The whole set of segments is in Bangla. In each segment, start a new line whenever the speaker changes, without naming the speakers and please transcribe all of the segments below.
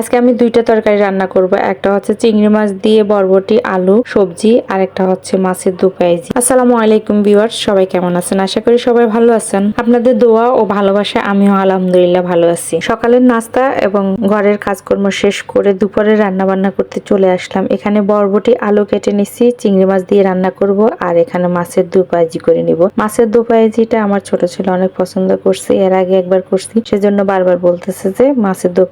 আজকে আমি দুইটা তরকারি রান্না করব। একটা হচ্ছে চিংড়ি মাছ দিয়ে বরবটি, আলু, সবজি আর একটা হচ্ছে মাছের দু পেঁয়াজি। আসসালামু আলাইকুম ভিউয়ার্স, সবাই কেমন আছেন? আশা করি সবাই ভালো আছেন। আপনাদের দোয়া ও ভালোবাসা আমিও আলহামদুলিল্লাহ ভালো আছি। সকালের নাস্তা এবং ঘরের কাজকর্ম শেষ করে দুপুরে রান্না বান্না করতে চলে আসলাম। এখানে বরবটি, আলু কেটে নিচ্ছি চিংড়ি মাছ দিয়ে রান্না করব আর এখানে মাছের দু পেঁয়াজি করে নিব। মাছের দু আমার ছোট ছেলে অনেক পছন্দ করছে, এর আগে একবার করছি, সেজন্য বারবার বলতেছে যে মাছের দু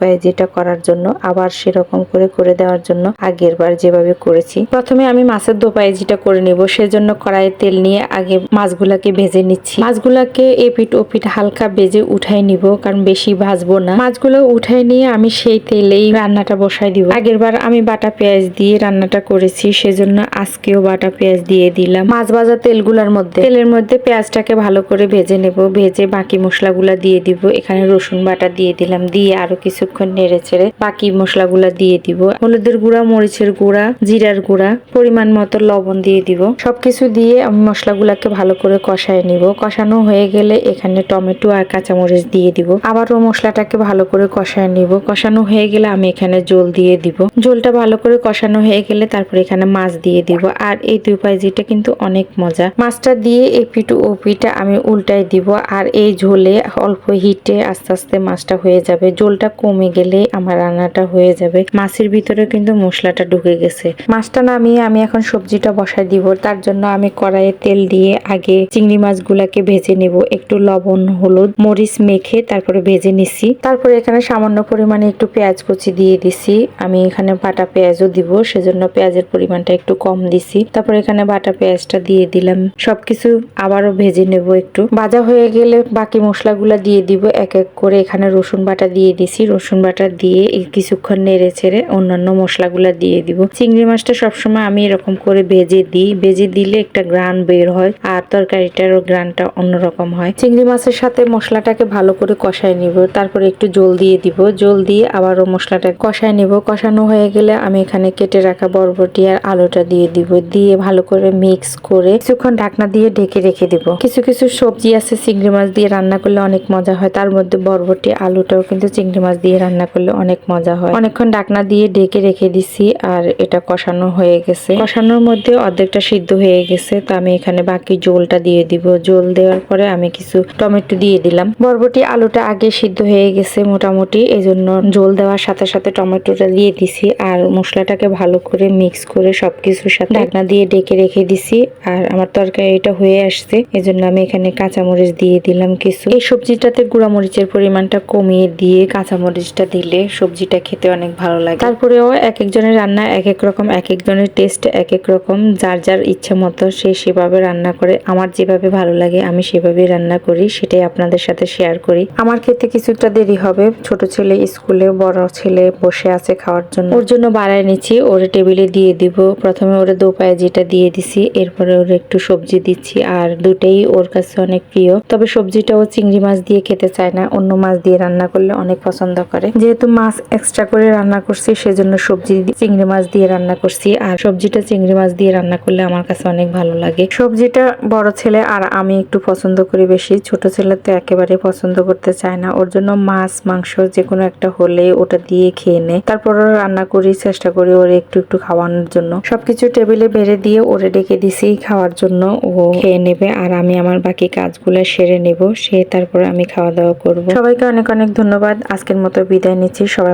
করার জন্য আবার সেরকম করে করে দেওয়ার জন্য আগের বার যেভাবে করেছি। প্রথমে আমি মাছের দো পেঁয়াজিটা করে নিব, সেজন্য কড়াইয়ে তেল নিয়ে আগে মাছগুলাকে ভেজে নিচ্ছি। মাছগুলাকে এপিট ওপিট হালকা ভেজে উঠাই নিব, কারণ বেশি ভাজবো না। মাছগুলো উঠাই নিয়ে আমি সেই তেলেই রান্নাটা বসাই দিব। আগের বার আমি বাটা পেঁয়াজ দিয়ে রান্নাটা করেছি, সেজন্য আজকেও বাটা পেঁয়াজ দিয়ে দিলাম। মাছ ভাজা তেলগুলার মধ্যে, তেলের মধ্যে পেঁয়াজটাকে ভালো করে ভেজে নেব। ভেজে বাকি মশলাগুলা দিয়ে দিব। এখানে রসুন বাটা দিয়ে দিলাম, দিয়ে আরও কিছুক্ষণ নেড়ে ছেড়ে বাকি মশলাগুলা দিয়ে দিব। হলুদের গুঁড়া, মরিচের গুঁড়া, জিরার গুঁড়া, পরিমাণ মতো লবণ দিয়ে দিব। সবকিছু দিয়ে আমি মশলাগুলাকে ভালো করে কষায় নিব। কষানো হয়ে গেলে এখানে টমেটো আর কাঁচামরিচ দিয়ে দিব। আবারও মশলাটাকে ভালো করে কষায় নিব। কষানো হয়ে গেলে আমি এখানে জল দিয়ে দিব। জলটা ভালো করে কষানো হয়ে গেলে তারপর এখানে মাছ দিয়ে দিব। আর এই দুই পাইজিটা কিন্তু অনেক মজা। মাছটা দিয়ে এই পিটু ও পিঠা আমি উল্টাই দিব। আর এই ঝোলে অল্প হিটে আস্তে আস্তে মাছটা হয়ে যাবে। জলটা কমে গেলে আমার রান্নাটা হয়ে যাবে। মাছের ভিতরে কিন্তু মশলাটা ঢুকে গেছে। মাছটা নামিয়ে আমি এখন সবজিটা বসাই দিব। তার জন্য আমি কড়াইয়ে তেল দিয়ে আগে চিংড়ি মাছগুলাকে ভেজে নেব। একটু লবণ, হলুদ, মরিচ মেখে তারপরে ভেজে নিছি। তারপরে এখানে সামান্য পরিমাণে একটু পেঁয়াজ কুচি দিয়ে দিছি। আমি এখানে বাটা পেঁয়াজও দিব, সেজন্য পেঁয়াজের পরিমাণটা একটু কম দিছি। তারপর এখানে বাটা পেঁয়াজটা দিয়ে দিলাম। সবকিছু আবারও ভেজে নেব একটু। ভাজা হয়ে গেলে বাকি মশলাগুলা দিয়ে দিব। এক এক করে এখানে রসুন বাটা দিয়ে দিছি। রসুন বাটা দিয়ে কিছুক্ষণ নেড়ে ছেড়ে অন্যান্য মশলাগুলো দিয়ে দিব। চিংড়ি মাছটা সবসময় আমি এরকম করে ভেজে দিই। ভেজে দিলে একটা গ্রান বের হয় আর তরকারিটারও গ্রানটা অন্যরকম হয়। চিংড়ি মাছের সাথে মশলাটাকে ভালো করে কষায় নিব। তারপরে একটু জল দিয়ে দিব। জল দিয়ে আবারও মশলাটা কষায় নিব। কষানো হয়ে গেলে আমি এখানে কেটে রাখা বরবটি আর আলুটা দিয়ে দিব। দিয়ে ভালো করে মিক্স করে কিছুক্ষণ ঢাকনা দিয়ে ঢেকে রেখে দিব। কিছু কিছু সবজি আছে চিংড়ি মাছ দিয়ে রান্না করলে অনেক মজা হয়। তার মধ্যে বরবটি, আলুটাও কিন্তু চিংড়ি মাছ দিয়ে রান্না করলে অনেক মজা হয়। অনেকক্ষণ ঢাকনা দিয়ে ঢেকে রেখে দিছি আর এটা কষানো হয়ে গেছে। কষানোর মধ্যে অর্ধেকটা সিদ্ধ হয়ে গেছে, তো আমি এখানে বাকি জোলটা দিয়ে দিব। জোল দেওয়ার পরে আমি কিছু টমেটো দিয়ে দিলাম। বরবটি আলুটা আগে সিদ্ধ হয়ে গেছে মোটামুটি এই জন্য জোল দেওয়ার সাথে সাথে টমেটোটা দিয়ে দিছি আর মশলাটাকে ভালো করে মিক্স করে সবকিছুর সাথে ঢাকনা দিয়ে ডেকে রেখে দিছি আর আমার তরকারিটা হয়ে আসছে, এজন্য আমি এখানে কাঁচামরিচ দিয়ে দিলাম কিছু। এই সবজিটাতে গুঁড়া মরিচের পরিমাণটা কমিয়ে দিয়ে কাঁচামরিচটা দিলে সবজিটা খেতে অনেক ভালো লাগে। তারপরেও এক একজনের রান্না এক এক রকম এক একজনের টেস্ট এক এক রকম, যার যার ইচ্ছা মতো সে সেভাবে রান্না করে। আমার যেভাবে ভালো লাগে, আমি সেভাবে রান্না করি, সেটাই আপনাদের সাথে শেয়ার করি। আমার খেতে কিছুটা দেরি হবে, ছোট ছেলে স্কুলে, বড় ছেলে বসে আছে খাওয়ার জন্য। ওর জন্য বাড়ায় নিচ্ছি, ওরে টেবিলে দিয়ে দিব। প্রথমে ওরে দো পায়ে যেটা দিয়ে দিছি, এরপরে ওর একটু সবজি দিচ্ছি, আর দুটাই ওর কাছে অনেক প্রিয়। তবে সবজিটা ও চিংড়ি মাছ দিয়ে খেতে চায় না, অন্য মাছ দিয়ে রান্না করলে অনেক পছন্দ করে। যেহেতু মাছ এক্সট্রা করে রান্না করছি, সেজন্য সবজি চিংড়ি মাছ দিয়ে রান্না করছি। আর সবজিটা চিংড়ি মাছ দিয়ে রান্না করলে আমার কাছে অনেক ভালো লাগে। সবজিটা বড় ছেলে আর আমি একটু পছন্দ করি বেশি। ছোট ছেলে তো একেবারে পছন্দ করতে চায় না। ওর জন্য মাছ, মাংস যে কোনো একটা হলে ওটা দিয়ে খেয়ে নেয় তারপর রান্না করি, চেষ্টা করি ওরে একটু একটু খাওয়ানোর জন্য। সবকিছু টেবিলে বেড়ে দিয়ে ওরে ডেকে দিছি খাওয়ার জন্য। ও খেয়ে নেবে আর আমি আমার বাকি কাজগুলো সেরে নেব। সে তারপর আমি খাওয়া দাওয়া করব। সবাইকে অনেক অনেক ধন্যবাদ। আজকের মতো বিদায় নিচ্ছি। সবাই